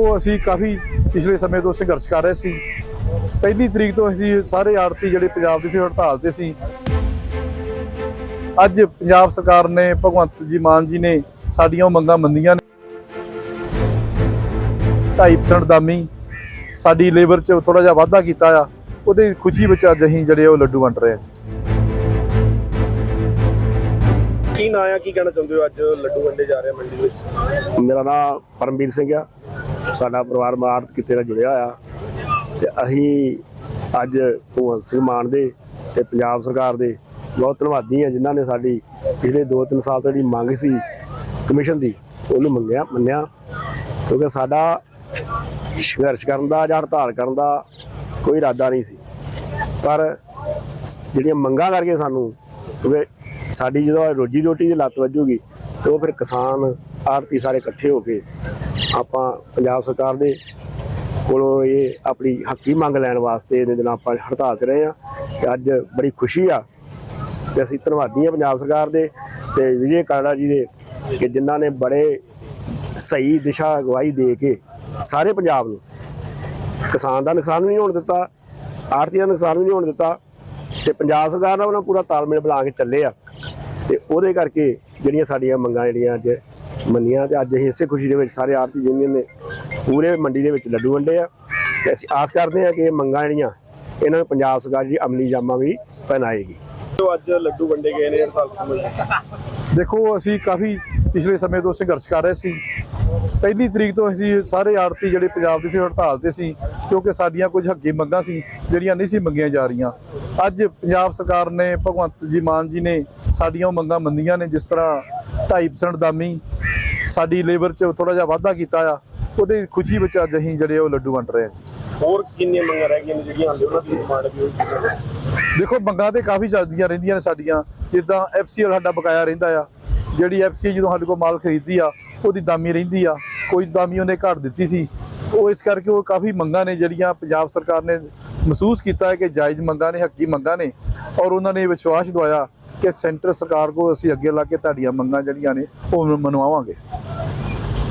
ਉਹ ਅਸੀਂ ਕਾਫੀ ਪਿਛਲੇ ਸਮੇਂ ਤੋਂ ਸੰਘਰਸ਼ ਕਰ ਰਹੇ ਸੀ। ਪਹਿਲੀ ਤਰੀਕ ਤੋਂ ਅਸੀਂ ਸਾਰੇ ਆੜਤੀ ਜਿਹੜੇ ਪੰਜਾਬ ਦੇ ਸੀ ਹੜਤਾਲ ਤੇ ਸੀ। ਅੱਜ ਪੰਜਾਬ ਸਰਕਾਰ ਨੇ ਭਗਵੰਤ ਜੀ ਮਾਨ ਜੀ ਨੇ ਸਾਡੀਆਂ ਮੰਗਾਂ ਮੰਨੀਆਂ ਨੇ। 2.5% ਦਾਮੀ ਸਾਡੀ ਲੇਬਰ 'ਚ ਥੋੜਾ ਜਿਹਾ ਵਾਧਾ ਕੀਤਾ ਆ ਉਹਦੇ ਖੁਸ਼ੀ ਵਿੱਚ ਅੱਜ ਅਸੀਂ ਜਿਹੜੇ ਉਹ ਲੱਡੂ ਵੰਡ ਰਹੇ ਹਾਂ। ਕੀ ਨਾਂ ਆ ਕੀ ਕਹਿਣਾ ਚਾਹੁੰਦੇ ਹੋ? ਅੱਜ ਲੱਡੂ ਵੰਡੇ ਜਾ ਰਹੇ ਆ ਮੰਡੀ ਵਿੱਚ। ਮੇਰਾ ਨਾਮ ਪਰਮਵੀਰ ਸਿੰਘ ਆ। ਸਾਡਾ ਪਰਿਵਾਰ ਮਾਰਤ ਕਿਤੇ ਨਾਲ ਜੁੜਿਆ ਹੋਇਆ। ਤੇ ਅਸੀਂ ਅੱਜ ਭਗਵੰਤ ਸਿੰਘ ਮਾਨ ਦੇ ਤੇ ਪੰਜਾਬ ਸਰਕਾਰ ਦੇ ਬਹੁਤ ਧੰਨਵਾਦੀ ਆ ਜਿਨ੍ਹਾਂ ਨੇ ਸਾਡੀ ਪਿਛਲੇ 2-3 ਸਾਲ ਤੋਂ ਜਿਹੜੀ ਮੰਗ ਸੀ, ਕਮਿਸ਼ਨ ਦੀ, ਉਹਨੂੰ ਮੰਗਿਆ, ਮੰਨਿਆ। ਕਿਉਂਕਿ ਸਾਡਾ ਸੰਘਰਸ਼ ਕਰਨ ਦਾ ਜਾਂ ਹੜਤਾਲ ਕਰਨ ਦਾ ਕੋਈ ਇਰਾਦਾ ਨਹੀਂ ਸੀ। ਪਰ ਜਿਹੜੀਆਂ ਮੰਗਾਂ ਕਰਕੇ ਸਾਨੂੰ, ਕਿਉਂਕਿ ਸਾਡੀ ਜਦੋਂ ਰੋਜੀ ਰੋਟੀ ਦੀ ਲੱਤ ਵੱਜੂਗੀ ਤੇ ਉਹ ਫਿਰ ਕਿਸਾਨ ਆੜਤੀ ਸਾਰੇ ਇਕੱਠੇ ਹੋ ਕੇ ਆਪਾਂ ਪੰਜਾਬ ਸਰਕਾਰ ਦੇ ਕੋਲੋਂ ਇਹ ਆਪਣੀ ਹੱਕੀ ਮੰਗ ਲੈਣ ਵਾਸਤੇ ਇਹਦੇ ਦਿਨ ਆਪਾਂ ਹੜਤਾਲ ਤੇ ਰਹੇ ਆ ਤੇ ਅੱਜ ਬੜੀ ਖੁਸ਼ੀ ਆ ਤੇ ਅਸੀਂ ਧੰਨਵਾਦੀ ਆ ਪੰਜਾਬ ਸਰਕਾਰ ਦੇ ਤੇ ਵਿਜੇ ਕਾੜਾ ਜੀ ਦੇ ਕਿ ਜਿਨ੍ਹਾਂ ਨੇ ਬੜੇ ਸਹੀ ਦਿਸ਼ਾ ਅਗਵਾਈ ਦੇ ਕੇ ਸਾਰੇ ਪੰਜਾਬ ਨੂੰ ਕਿਸਾਨ ਦਾ ਨੁਕਸਾਨ ਵੀ ਨਹੀਂ ਹੋਣ ਦਿੱਤਾ ਆੜਤੀ ਦਾ ਨੁਕਸਾਨ ਵੀ ਨਹੀਂ ਹੋਣ ਦਿੱਤਾ ਤੇ ਪੰਜਾਬ ਸਰਕਾਰ ਨਾਲ ਉਹਨਾਂ ਪੂਰਾ ਤਾਲਮੇਲ ਬਣਾ ਕੇ ਚੱਲੇ ਆ। ਤੇ ਉਹਦੇ ਕਰਕੇ ਜਿਹੜੀਆਂ ਸਾਡੀਆਂ ਮੰਗਾਂ ਜਿਹੜੀਆਂ ਅੱਜ ਮੰਨੀਆਂ ਤੇ ਅੱਜ ਅਸੀਂ ਇਸੇ ਖੁਸ਼ੀ ਦੇ ਵਿੱਚ ਸਾਰੇ ਆੜਤੀ ਯੂਨੀਅਨ ਨੇ ਪੂਰੇ ਮੰਡੀ ਦੇ ਵਿੱਚ ਲੱਡੂ ਵੰਡੇ ਆ ਤੇ ਅਸੀਂ ਆਸ ਕਰਦੇ ਹਾਂ ਕਿ ਇਹ ਮੰਗਾਂ ਜਿਹੜੀਆਂ ਇਹਨਾਂ ਨੂੰ ਪੰਜਾਬ ਸਰਕਾਰ ਜਿਹੜੀ ਅਮਲੀ ਜਾਮਾ ਵੀ ਪਹਿਨਾਏਗੀ। ਜੋ ਅੱਜ ਲੱਡੂ ਵੰਡੇ ਗਏ ਨੇ ਹੜਤਾਲ ਸਮੇਂ ਦੇਖੋ ਅਸੀਂ ਕਾਫੀ ਪਿਛਲੇ ਸਮੇਂ ਤੋਂ ਸੰਘਰਸ਼ ਕਰ ਰਹੇ ਸੀ। ਪਹਿਲੀ ਤਰੀਕ ਤੋਂ ਅਸੀਂ ਸਾਰੇ ਆੜਤੀ ਜਿਹੜੇ ਪੰਜਾਬ ਦੇ ਸੀ ਹੜਤਾਲ ਤੇ ਸੀ ਕਿਉਂਕਿ ਸਾਡੀਆਂ ਕੁਝ ਹੱਕੀ ਮੰਗਾਂ ਸੀ ਜਿਹੜੀਆਂ ਨਹੀਂ ਸੀ ਮੰਗੀਆਂ ਜਾ ਰਹੀਆਂ। ਅੱਜ ਪੰਜਾਬ ਸਰਕਾਰ ਨੇ ਭਗਵੰਤ ਜੀ ਮਾਨ ਜੀ ਨੇ ਸਾਡੀਆਂ ਉਹ ਮੰਗਾਂ ਮੰਨੀਆਂ ਨੇ ਜਿਸ ਤਰ੍ਹਾਂ 2.5% ਦਾਮੀ ਸਾਡੀ ਲੇਬਰ 'ਚ ਥੋੜਾ ਜਿਹਾ ਵਾਧਾ ਕੀਤਾ ਆ ਉਹਦੇ ਖੁਸ਼ੀ ਵਿੱਚ ਅੱਜ ਅਸੀਂ ਜਿਹੜੇ ਉਹ ਲੱਡੂ ਵੰਡ ਰਹੇ ਹਾਂ। ਹੋਰ ਕਿੰਨੀਆਂ ਮੰਗਾਂ ਰਹਿ ਗਈਆਂ ਨੇ ਜਿਹੜੀਆਂ ਹਾਲੇ ਉਹਨਾਂ ਦੀ ਡਿਮਾਂਡ ਵੀ ਹੋਈ ਦੇਖੋ ਮੰਗਾਂ ਤੇ ਕਾਫੀ ਚੱਲਦੀਆਂ ਰਹਿੰਦੀਆਂ ਨੇ ਸਾਡੀਆਂ ਜਿੱਦਾਂ ਐਫਸੀਐਲ ਸਾਡਾ ਬਕਾਇਆ ਰਹਿੰਦਾ ਆ ਜਿਹੜੀ ਐਫਸੀ ਜਦੋਂ ਸਾਡੇ ਕੋਲ ਮਾਲ ਖਰੀਦਦੀ ਆ ਉਹਦੀ ਦਾਮੀ ਰਹਿੰਦੀ ਆ। ਕੋਈ ਦਾਮੀ ਉਹਨੇ ਘੱਟ ਦਿੱਤੀ ਸੀ। ਉਹ ਇਸ ਕਰਕੇ ਉਹ ਕਾਫੀ ਮੰਗਾਂ ਨੇ ਜਿਹੜੀਆਂ ਪੰਜਾਬ ਸਰਕਾਰ ਨੇ ਮਹਿਸੂਸ ਕੀਤਾ ਹੈ ਕਿ ਜਾਇਜ਼ ਮੰਗਾਂ ਨੇ, ਹੱਕੀ ਮੰਗਾਂ ਨੇ ਔਰ ਉਹਨਾਂ ਨੇ ਵਿਸ਼ਵਾਸ ਦਵਾਇਆ ਕਿ ਸੈਂਟਰ ਸਰਕਾਰ ਕੋਲ ਅਸੀਂ ਅੱਗੇ ਲਾ ਕੇ ਤੁਹਾਡੀਆਂ ਮੰਗਾਂ ਜਿਹੜੀਆਂ ਨੇ ਉਹ ਮਨਵਾਵਾਂਗੇ।